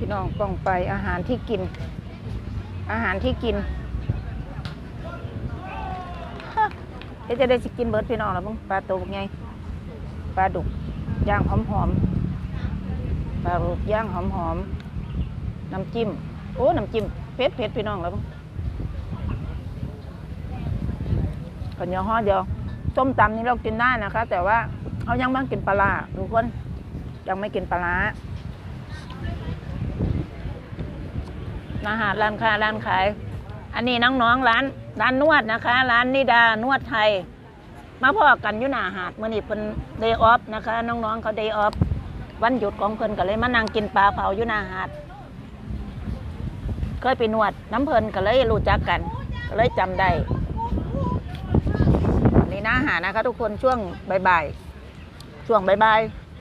พี่น้องป้องไปอาหารที่กิน อาหารที่กินเดี๋ยวจะได้สิกินเบิร์ดพี่น้องแล้วมึงปลาตัวไงปลาดุกย่างหอมหอมๆปลาดุกย่างหอมหอมๆน้ำจิ้มโอ้น้ำจิ้มเผ็ดเผ็ดพี่น้องแล้วมึงข้าวเหนียวห่อเดียวส้มตำนี่เรากินได้นะคะ แต่ว่าเขายังไม่กินปลาร้าทุกคนยังไม่กินปลา ร้าอาหารร้านค้าร้านขาย อันนี้น้องๆร้าน ร้านนวดนะคะ ร้านนิดานวดไทย มาพอกันอยู่หน้าหาดมื่อนี้เพิ่นเดย์ออฟนะคะ น้องๆเขาเดย์ออฟวันหยุดของเพิ่นก็เลยมานั่งกินปลาเผาอยู่หน้าหาด เคยไปนวดน้ำเพิ่นก็เลยรู้จักกัน ก็เลยจำได้นนี่หน้าหาดนะคะ ทุกคนช่วงบ่ายๆช่วงบ่าย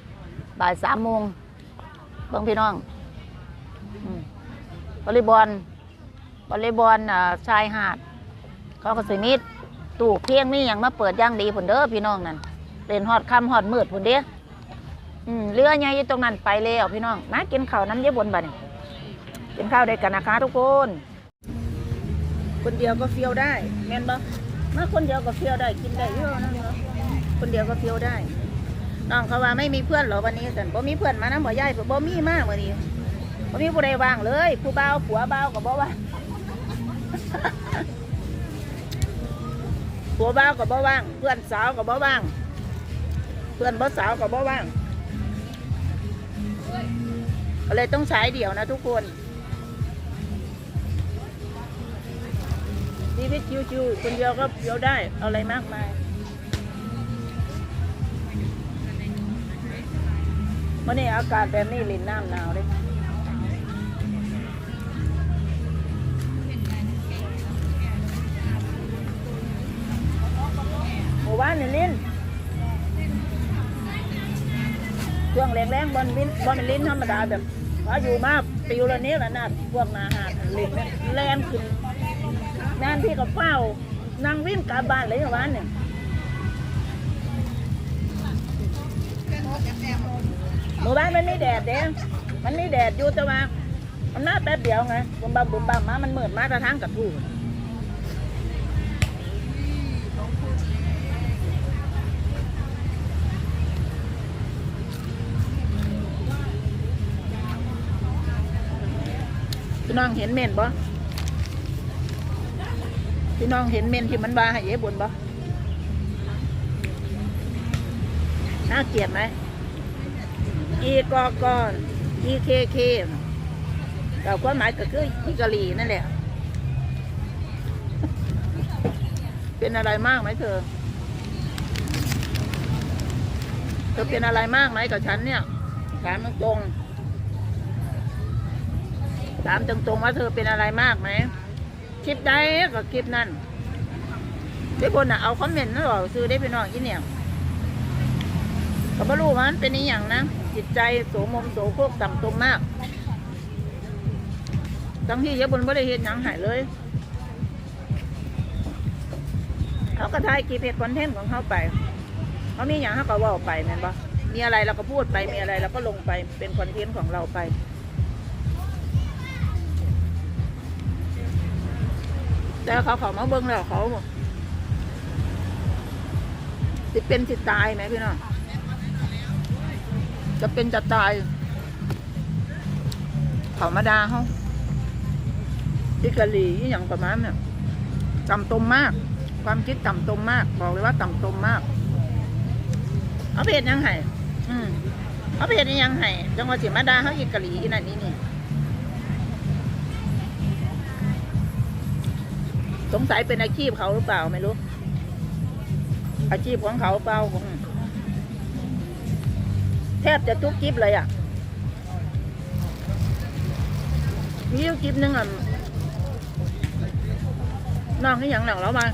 ๆบ่ายสามโมงเบิ่งพี่น้อง วอลเลย์บอลวอลเลย์บอลชายหาดเขาก็สิมีตู้เพียงนี่ยังมาเปิดย่างดีผุนเด้อพี่น้องนั่นเล่นฮอดคำฮอดมืดผุนเด้ออืมเรือใหญ่อยู่ตรงนั้นไปแล้วพี่น้องมากินข้าวน้ำเยอบนบ่เนี่ยกินข้าวได้กันนะคะทุกคน คนเดียวก็เฟี้ยวได้ แม่นบ่มาคนเดียวก็เฟี้ยวได้กินได้เยอะนะเนาะคนเดียวก็เฟี้ยวได้น้องเขาว่าไม่มีเพื่อนเหรอวันนี้แต่บ่มีเพื่อนมานะบ่ยายบ่มีมากวันนี้ บ่มีผู้ใดว่างเลย ผู้บ่าวผัวบ่าวก็บ่ว่างผัวบ่าวก็บ่ว่าง เพื่อนสาวก็บ่ว่าง เพื่อนบ่สาวก็บ่ว่างก็เลยต้องใช้เดี่ยวนะทุกคนชีวิตชิวๆคนเดียวก็เดียวได้อาอะไรมากมายวันนี้อากาศแบบนี้ลินน้ำหนาวเลย หมู่บ้านนี่ลิ้นช่วงแรงๆบนวินบนเป็นลิ้นธรรมดาแบบพออยู่มาปิวละนี้ละนาดพวกนาหาดลิ้นแรงขึ้นงานที่กับเฝ้านางวิ่งกลับบ้านเลยวันเนี่ยหมู่บ้านมันไม่แดดเด้มันไม่แดดอยู่แต่ว่ามันมาแป๊บเดียวไงบุมบัมบุมบัมมามันเหมือนมากระทั่งกับผู้ พี่น้องเห็นเม่นบ่พี่น้องเห็นเม่นที่มันบาให้เอ๋บนบ่น่าเกลียดไหมอีกอกอนอีเคเคเราความหมายก็คืออีกะหลีนั่นแหละ เป็นอะไรมากไหมเธอ เธอเป็นอะไรมากไหมกับฉันเนี่ยถามตรงๆ ถามตรงๆว่าเธอเป็นอะไรมากไหมคลิปใดก็คลิปนั้นที่คนน่ะเอาคอมเมนต์นั่นหรอซื้อได้พี่น้องอีเนี่ยก็ไม่รู้ว่ามันเป็นอีหยังนะจิตใจโสมมโสโครกต่ำตรงมากทั้งที่เยอะบนบ่ได้เห็นหยังหายเลย เขาก็ถ่ายคลิปเพจคอนเทนต์ของเขาไป เขามีอย่างเขาก็ว่าไปแม่นปะมีอะไรเราก็พูดไปมีอะไรเราก็ลงไปเป็นคอนเทนต์ของเราไป แต่เขาเขามาเบิ้งแล้วเขาสิเป็นสิตายไหมพี่น้องจะเป็นจะตาย เขามาดาเขาที่กะหรี่อย่างประมาณเนี่ยต่ำตมมาก ความคิดต่ำตมมาก บอกเลยว่าต่ำตมมาก เอาเพจยังไงอืมเอาเพจยังไงจังหวัดสิมาดาเขาอีกกะหรี่อีนั่นนี่นี่ สงสัยเป็นอาชีพเขาหรือเปล่าไม่รู้ อาชีพของเขาเปล่าอืมแทบจะทุกคลิปเลยอะมีอยู่คลิปหนึงอะน้องที่อย่างหนังเรามา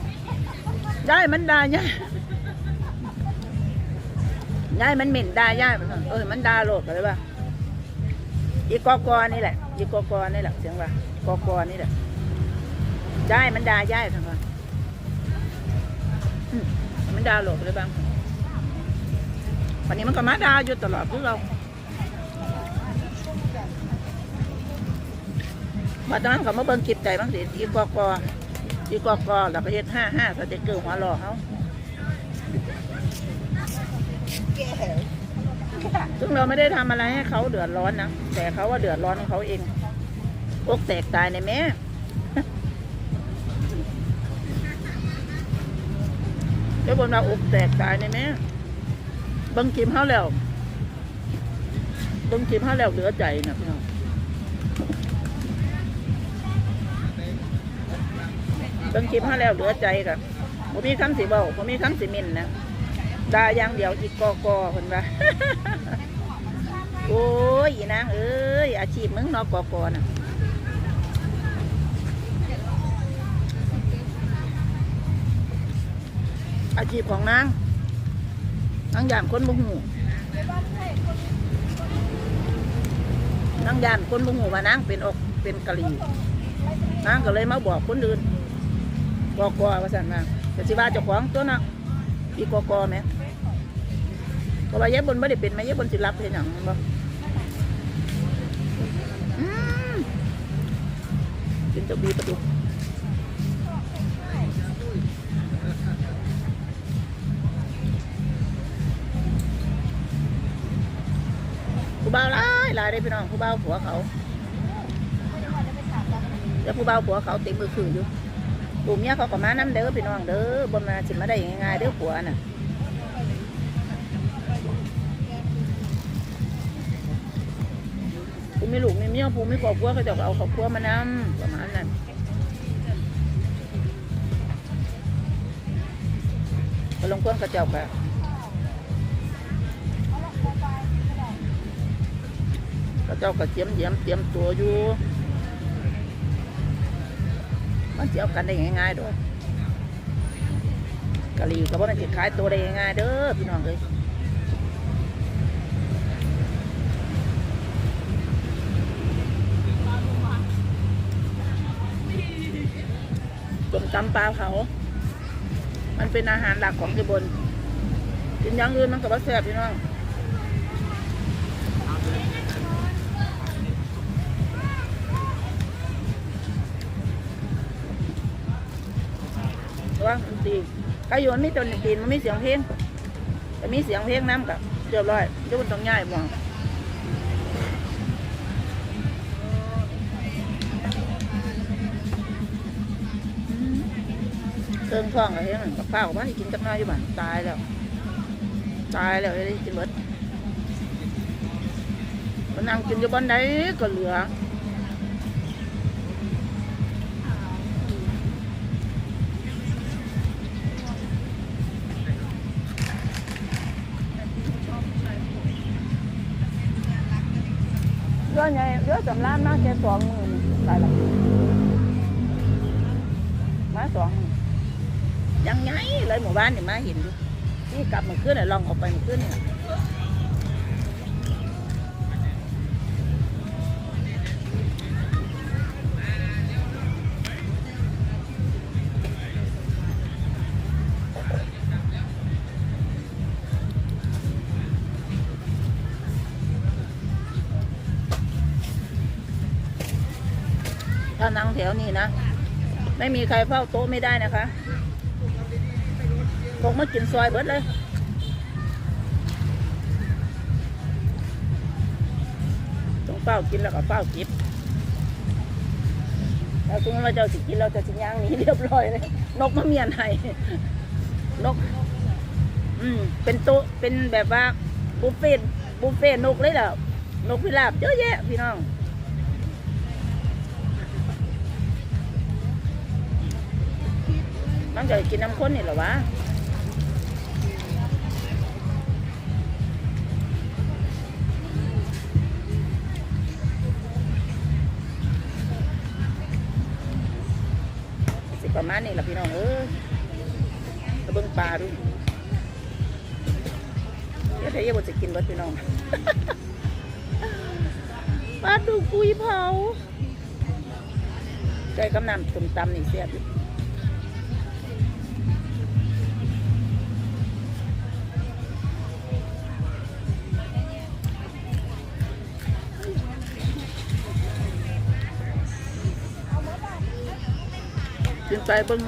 ย่ายมันด่าย่ายย่ายมันเหม็นดาย่ายเออมันดาโลดอะไรป่ะอีกอกอนี่แหละ อีกอกอนี่แหละเสียงว่า กอกอนี่แหละ ได้มันดาย่ายทั้งวันมันดาหลบเลยบ้าง วันนี้มันก็มาดาอยู่ตลอดพวกเรามาตอนนั้นเขามาเบิ่งคลิปไก่บางสิอีกอกออีกอกอแล้วก็เฮ็ดห้าห้าก็จะเกิดหัวหล่อเขาซึ่งเราไม่ได้ทำอะไรให้เขาเดือดร้อนนะ แต่เขาว่าเดือดร้อนของเขาเอง อกแตกตายในแม่ เดี๋ยวบนว่าอกแตกตายในแม่บิ่งคลิปเขาแล้วบิ่งคลิปเขาแล้วเหลือใจนะพี่น้องบิ่งคลิปมาแล้วเหลือใจกับผมมีคำสิเบาผมมีคำสิมินนะดาอย่างเดียวอีกกอกอคนว่าโอ้ยนางเอ้ยอาชีพมึงนอกกอกอน่ะ อาชีพของนางนางยานคนบุหูนางยานคนบุหูว่านางเป็นอกเป็นกะหรี่นางก็เลยมาบอกคนอื่นกอกอว่าสั่นมาแต่สิว่าเจ้าของตัวน่ะพี่กอกอไหมเพราะว่าเย็บบนไม่ได้เป็นไหมเย็บบนสิรับเห็นอย่างนั้นบ่อืมกินเจ้าบีประตู ผู้บ่าวหลายหลายได้พี่น้องผู้บ่าวผัวเขาแล้วผู้บ่าวผัวเขาเต็มมือคืออยู่ปู่เมียเขาก็มาน้ำเด้อพี่น้องเด้อบนมาสิมาได้ง่ายๆเด้อผัวน่ะปู่มีลูกมีเมียปู่มีครอบครัวเขาจะเอาครอบครัวมานำประมาณนั้นก็ลงคนกระจ้ากะ กระเจ้าก็เตรียมเตรียมเตรียมตัวอยู่ มันเจะเอากันได้ง่ายๆด้วยกะหรี่ก็บ่แมันจะขายตัวได้ง่ายๆเด้อพี่น้องเลยต้มตำปลาเผามันเป็นอาหารหลักของที่บนกินอย่างอื่นมันก็บ่แซ่บพี่น้อง ว่าดนตรีก็ยู่มันมีตัวดนตรีมันมีเสียงเพลงแต่มีเสียงเพลงน้ำกับเรียบร้อยเดี๋ยวมันต้องง่ายมองเครื่องท้องอะไรนั่นกับข้าวมากินจักหน้อยอยู่บ้านตายแล้ว ตายแล้วได้กินหมดมันนั่งกินอยู่บ้านไหนก็เหลือ ยอะไงเยอะสำรานมากแค่สองหมื่นหลายหลักมาสองยังไงเลยหมู่บ้านเนี่ยมาเห็นอยู่นี่กลับมาขึ้นน่ะลองออกไปมาขึ้นเนี่ย นั่งแถวนี้นะ ไม่มีใครเฝ้าโต๊ะไม่ได้นะคะคงมากินซอยเบิดเลยต้องเฝ้ากินแล้วก็เฝ้ากินถ้าสมมติว่าเจ้าสิกินเราจะสิย่างนี้เรียบร้อยเลย นกมาเมียนให้นก อืม เป็นโต๊ะเป็นแบบว่าบุฟเฟ่ต์บุฟเฟ่ต์นกเลยเหรอนกพิราบเยอะแยะพี่น้อง มันจะกินน้ำข้นนี่หรอวะสิประมาณนี้แหละพี่น้องเอ้ยกระเบื้องปลาดูเดี๋ยวเทยบจะกินเบิดพี่น้องปลาดูกุยเผาใจกำนำตุ่มตำนี่เสียบ ไปเบิ้ง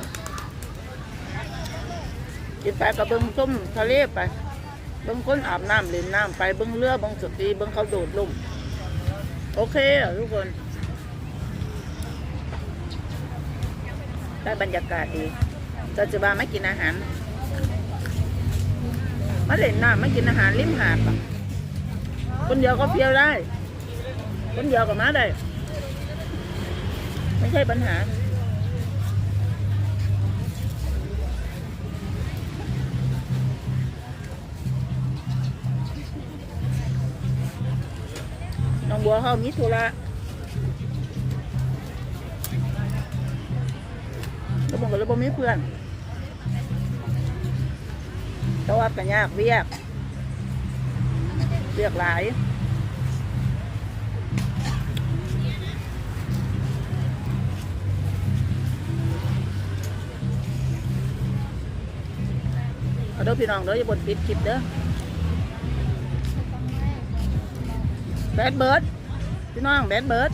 กินไปกับเบิ้งส้มทะเลไป เบิ้งคนอาบน้ำเล่นน้ำไปเบิ้งเรือเบิ้งสตรีเบิ้งเขาโดดลงโอเคทุกคน ได้บรรยากาศดีก็จะมาไม่กินอาหารมาเล่นน้ำไม่กินอาหารริมหาดอะคนเดียวก็เที่ยวได้ คนเดียวก็มาได้ ไม่ใช่ปัญหา วเขามีธุระแล้วผมก็เลยบ่มีเพื่อนแต่ว่ากันยากเวียกเวียกหลายเอาเด้อพี่น้องเด้ออย่าบนปิดคลิปเด้อแบดเบิร์ด พี่น้องแบดเบิร์ด